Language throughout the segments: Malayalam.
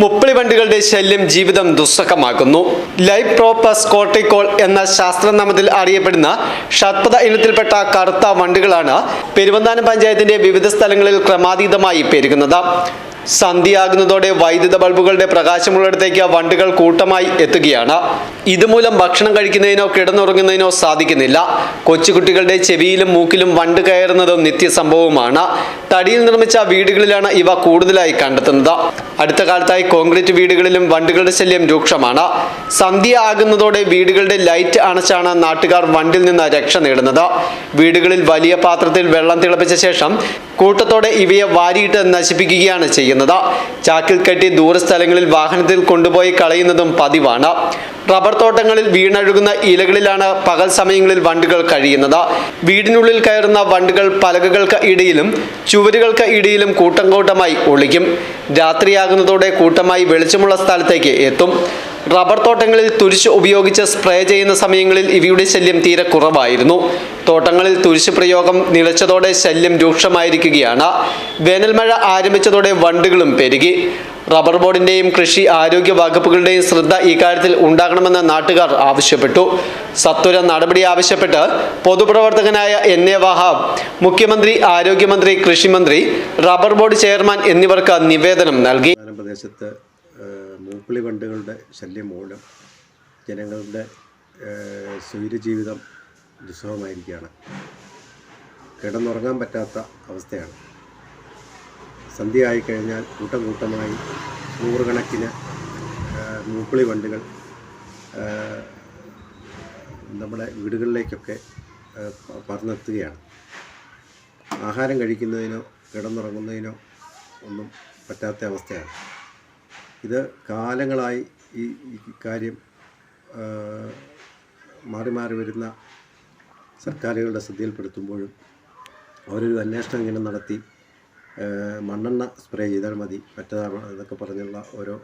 മുപ്പിളി വണ്ടികളുടെ ശല്യം ജീവിതം ദുസ്സഹമാക്കുന്നു. ലൈഫ് പ്രോപ്പസ് കോർട്ടിക്കോൾ എന്ന ശാസ്ത്രനാമത്തിൽ അറിയപ്പെടുന്ന ഷഡ്പഥ ഇനത്തിൽപ്പെട്ട കറുത്ത വണ്ടുകളാണ് പെരുവന്താനം പഞ്ചായത്തിന്റെ വിവിധ സ്ഥലങ്ങളിൽ ക്രമാതീതമായി പെരുകുന്നത്. സന്ധ്യയാകുന്നതോടെ വൈദ്യുത ബൾബുകളുടെ പ്രകാശമുള്ളിടത്തേക്ക് വണ്ടുകൾ കൂട്ടമായി എത്തുകയാണ്. ഇതുമൂലം ഭക്ഷണം കഴിക്കുന്നതിനോ കിടന്നുറങ്ങുന്നതിനോ സാധിക്കുന്നില്ല. കൊച്ചുകുട്ടികളുടെ ചെവിയിലും മൂക്കിലും വണ്ട് കയറുന്നതും നിത്യസംഭവമാണ് തടിയിൽ നിർമ്മിച്ച വീടുകളിലാണ് ഇവ കൂടുതലായി കണ്ടെത്തുന്നത്. അടുത്ത കാലത്തായി കോൺക്രീറ്റ് വീടുകളിലും വണ്ടുകളുടെ ശല്യം രൂക്ഷമാണ്. സന്ധ്യ ആകുന്നതോടെ വീടുകളുടെ ലൈറ്റ് അണച്ചാണ് നാട്ടുകാർ വണ്ടിൽ നിന്ന് രക്ഷ നേടുന്നത്. വീടുകളിൽ വലിയ പാത്രത്തിൽ വെള്ളം തിളപ്പിച്ച ശേഷം കൂട്ടത്തോടെ ഇവയെ വാരിയിട്ട് നശിപ്പിക്കുകയാണ് ചെയ്യുന്നത്. ചാക്കിൽ കെട്ടി ദൂരസ്ഥലങ്ങളിൽ വാഹനത്തിൽ കൊണ്ടുപോയി കളയുന്നതും പതിവാണ്. റബ്ബർ തോട്ടങ്ങളിൽ വീണഴുകുന്ന ഇലകളിലാണ് പകൽ സമയങ്ങളിൽ വണ്ടുകൾ കഴിയുന്നത്. വീടിനുള്ളിൽ കയറുന്ന വണ്ടുകൾ പലകകൾക്ക് ഇടയിലും ചുവരുകൾക്ക് ഇടയിലും കൂട്ടം കൂട്ടമായി ഒളിക്കും. രാത്രിയാകുന്നതോടെ കൂട്ടമായി വെളിച്ചമുള്ള സ്ഥലത്തേക്ക് എത്തും. റബ്ബർ തോട്ടങ്ങളിൽ തുരിശ് ഉപയോഗിച്ച് സ്പ്രേ ചെയ്യുന്ന സമയങ്ങളിൽ ഇവയുടെ ശല്യം തീരെ കുറവായിരുന്നു. തോട്ടങ്ങളിൽ തുരിശ് പ്രയോഗം നിലച്ചതോടെ ശല്യം രൂക്ഷമായിരിക്കുകയാണ്. വേനൽമഴ ആരംഭിച്ചതോടെ വണ്ടുകളും പെരുകി. റബ്ബർ ബോർഡിന്റെയും കൃഷി ആരോഗ്യ വകുപ്പുകളുടെയും ശ്രദ്ധ ഇക്കാര്യത്തിൽ ഉണ്ടാകണമെന്ന് നാട്ടുകാർ ആവശ്യപ്പെട്ടു. സത്വര നടപടി ആവശ്യപ്പെട്ട് പൊതുപ്രവർത്തകനായ എൻ എ വഹാബ് മുഖ്യമന്ത്രി ആരോഗ്യമന്ത്രി കൃഷിമന്ത്രി റബ്ബർ ബോർഡ് ചെയർമാൻ എന്നിവർക്ക് നിവേദനം നൽകി. പ്രദേശത്ത് മൂപ്പിളി വണ്ടുകളുടെ ശല്യം മൂലം ജനങ്ങളുടെ ജീവിതം ദുസ്സഹമായിരിക്കുകയാണ്. കിടന്നുറങ്ങാൻ പറ്റാത്ത അവസ്ഥയാണ്. സന്ധ്യ ആയിക്കഴിഞ്ഞാൽ കൂട്ടം കൂട്ടമായി നൂറുകണക്കിന് മൂപ്പിളി വണ്ടുകൾ നമ്മുടെ വീടുകളിലേക്കൊക്കെ പറന്നെത്തുകയാണ്. ആഹാരം കഴിക്കുന്നതിനോ കിടന്നുറങ്ങുന്നതിനോ ഒന്നും പറ്റാത്ത അവസ്ഥയാണ്. ഇത് കാലങ്ങളായി ഈ കാര്യം മാറി മാറി വരുന്ന സർക്കാരുകളുടെ ശ്രദ്ധയിൽപ്പെടുത്തുമ്പോഴും അവരൊരു അന്വേഷണം ഇങ്ങനെ നടത്തി മണ്ണെണ്ണ സ്പ്രേ ചെയ്താൽ മതി മറ്റേതാണ് എന്നൊക്കെ പറഞ്ഞുള്ള ഓരോ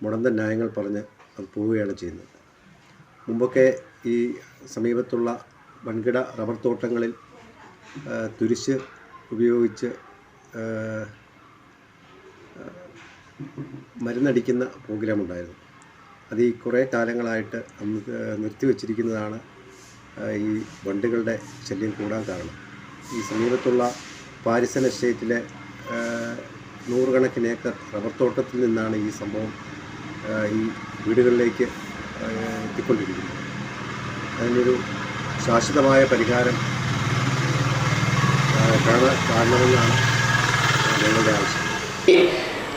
മുടന്തൻ ന്യായങ്ങൾ പറഞ്ഞ് അത് പോവുകയാണ് ചെയ്യുന്നത്. മുമ്പൊക്കെ ഈ സമീപത്തുള്ള വൻകിട റബ്ബർ തോട്ടങ്ങളിൽ തുരിശ് ഉപയോഗിച്ച് മരുന്നടിക്കുന്ന പ്രോഗ്രാം ഉണ്ടായിരുന്നു. അത് ഈ കുറേ കാലങ്ങളായിട്ട് നിർത്തിവെച്ചിരിക്കുന്നതാണ് ഈ വണ്ടുകളുടെ ശല്യം കൂടാൻ കാരണം. ഈ സമീപത്തുള്ള പാരിസൺ എസ്റ്റേറ്റിലെ നൂറുകണക്കിന് ഏക്കർ റബ്ബർ തോട്ടത്തിൽ നിന്നാണ് ഈ സംഭവം ഈ വീടുകളിലേക്ക് എത്തിക്കൊണ്ടിരിക്കുന്നത്. അതിനൊരു ശാശ്വതമായ പരിഹാരം കാണാൻ കാരണമെന്നാണ് ഞങ്ങളുടെ ആവശ്യം.